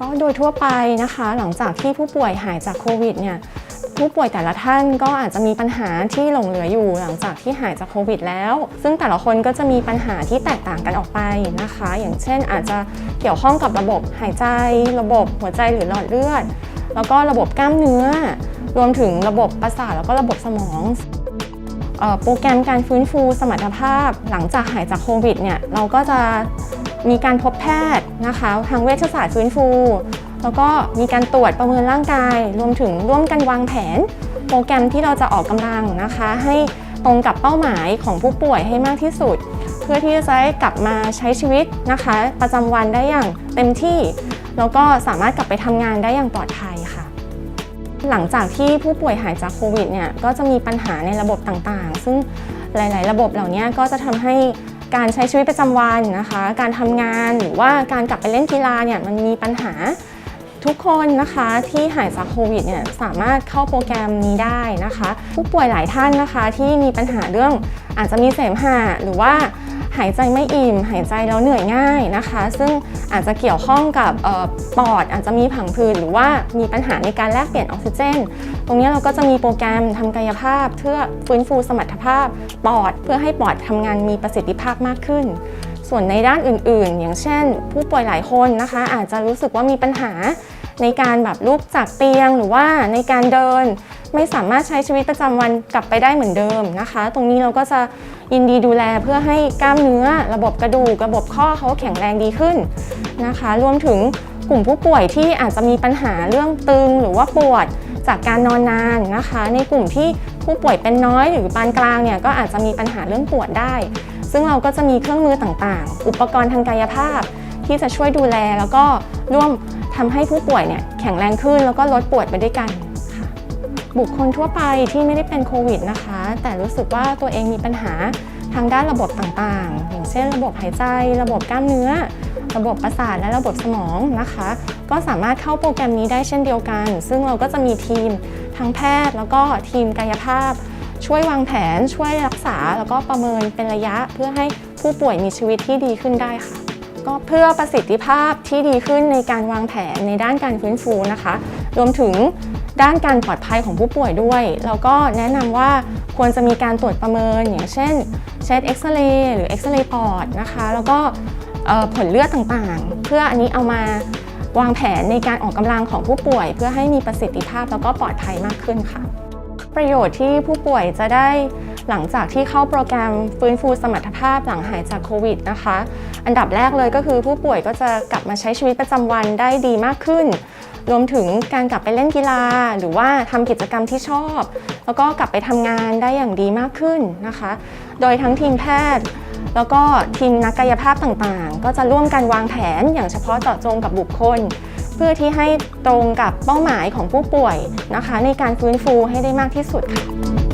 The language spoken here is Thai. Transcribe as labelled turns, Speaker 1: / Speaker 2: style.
Speaker 1: ก็โดยทั่วไปนะคะ หลังจากที่ผู้ป่วยหายจากโควิดเนี่ยผู้ป่วยแต่ละท่านก็อาจจะมีปัญหาที่หลงเหลืออยู่หลังจากที่หายจากโควิดแล้ว ซึ่งแต่ละคนก็จะมีปัญหาที่แตกต่างกันออกไปนะคะ อย่างเช่นอาจจะเกี่ยวข้องกับระบบหายใจ ระบบหัวใจหรือหลอดเลือด แล้วก็ระบบกล้ามเนื้อ รวมถึงระบบประสาทแล้วก็ระบบสมองโปรแกรมการฟื้นฟูสมรรถภาพ หลังจากหายจากโควิดเนี่ยเราก็จะมีการพบแพทย์ นะคะทางเวชศาสตร์ฟื้นฟู แล้วก็มีการตรวจประเมินร่างกาย รวมถึงร่วมกันวางแผน โปรแกรมที่เราจะออกกำลังนะคะ ให้ตรงกับเป้าหมายของผู้ป่วยให้มากที่สุด เพื่อที่จะได้กลับมาใช้ชีวิตนะคะ ประจำวันได้อย่างเต็มที่ แล้วก็สามารถกลับไปทำงานได้อย่างปลอดภัยค่ะหลังจากที่ผู้ป่วยหายจากโควิดเนี่ยก็จะมีปัญหาในระบบต่างๆ ซึ่งหลาย ๆ ระบบเหล่านี้ก็จะทำให้ การใช้ชีวิตประจำวันนะคะ การทำงานหรือว่าการกลับไปเล่นกีฬาเนี่ยมันมีปัญหาทุกคนนะคะที่หายจากโควิดเนี่ยสามารถเข้าโปรแกรมนี้ได้นะคะ ผู้ป่วยหลายท่านนะคะที่มีปัญหาเรื่องอาจจะมีเสมหะหรือว่า หายใจไม่อิ่ม หายใจแล้วเหนื่อยง่ายนะคะ ซึ่งอาจจะเกี่ยวข้องกับออปอดอาจจะมีผังผืดหรือว่ามีปัญหาในการแลกเปลี่ยนออกซิเจน ตรงนี้เราก็จะมีโปรแกรมทำกายภาพ เพื่อฟื้นฟูสมรรถภาพปอด เพื่อให้ปอดทำงานมีประสิทธิภาพมากขึ้น ส่วนในด้านอื่นๆ อย่างเช่น ผู้ป่วยหลายคนนะคะ อาจจะรู้สึกว่ามีปัญหา ในการแบบลุกจากเตียงหรือว่าในการเดิน ไม่สามารถใช้ชีวิตประจำวันกลับไปได้เหมือนเดิมนะคะ ตรงนี้เราก็จะยินดีดูแลเพื่อให้กล้ามเนื้อ ระบบกระดูกระบบข้อเขาแข็งแรงดีขึ้นนะคะ รวมถึงกลุ่มผู้ป่วยที่อาจจะมีปัญหาเรื่องตึงหรือว่าปวดจากการนอนนานนะคะ ในกลุ่มที่ผู้ป่วยเป็นน้อยหรือปานกลางเนี่ยก็อาจจะมีปัญหาเรื่องปวดได้ ซึ่งเราก็จะมีเครื่องมือต่างๆ อุปกรณ์ทางกายภาพที่จะช่วยดูแลแล้วก็ร่วม ทำให้ผู้ป่วยเนี่ยแข็งแรงขึ้นแล้วก็ลดปวดไปด้วยกันค่ะบุคคลทั่วไปที่ไม่ได้เป็นโควิดนะคะ แต่รู้สึกว่าตัวเองมีปัญหาทางด้านระบบต่างๆ อย่างเช่น ระบบหายใจ ระบบกล้ามเนื้อ ระบบประสาทและระบบสมองนะคะ ก็สามารถเข้าโปรแกรมนี้ได้เช่นเดียวกัน ซึ่งเราก็จะมีทีมทั้งแพทย์ แล้วก็ทีมกายภาพ ช่วยวางแผน ช่วยรักษา แล้วก็ประเมินเป็นระยะเพื่อให้ผู้ป่วยมีชีวิตที่ดีขึ้นได้ค่ะ ก็เพื่อประสิทธิภาพที่ดีขึ้นในการวางแผนในด้านการฟื้นฟูนะคะ รวมถึงด้านการปลอดภัยของผู้ป่วยด้วย เราก็แนะนำว่าควรจะมีการตรวจประเมิน อย่างเช่น เช็ดเอ็กซเรย์หรือเอ็กซเรย์ปอดนะคะ แล้วก็ผลเลือดต่างๆ เพื่ออันนี้เอามาวางแผนในการออกกำลังของผู้ป่วย เพื่อให้มีประสิทธิภาพแล้วก็ปลอดภัยมากขึ้นค่ะ ประโยชน์ที่ผู้ป่วยจะได้หลังจากที่เข้าโปรแกรมฟื้นฟูสมรรถภาพหลังหายจากโควิดนะคะ อันดับแรกเลยก็คือผู้ป่วยก็จะกลับมาใช้ชีวิตประจำวันได้ดีมากขึ้น รวมถึงการกลับไปเล่นกีฬา หรือว่าทำกิจกรรมที่ชอบ แล้วก็กลับไปทำงานได้อย่างดีมากขึ้นนะคะ โดยทั้งทีมแพทย์แล้วก็ทีมนักกายภาพต่างๆ ก็จะร่วมกันวางแผนอย่างเฉพาะเจาะจงกับบุคคล พื่อที่ให้ตรงกับเป้าหมายของผู้ป่วยนะคะ ในการฟื้นฟูให้ได้มากที่สุดค่ะ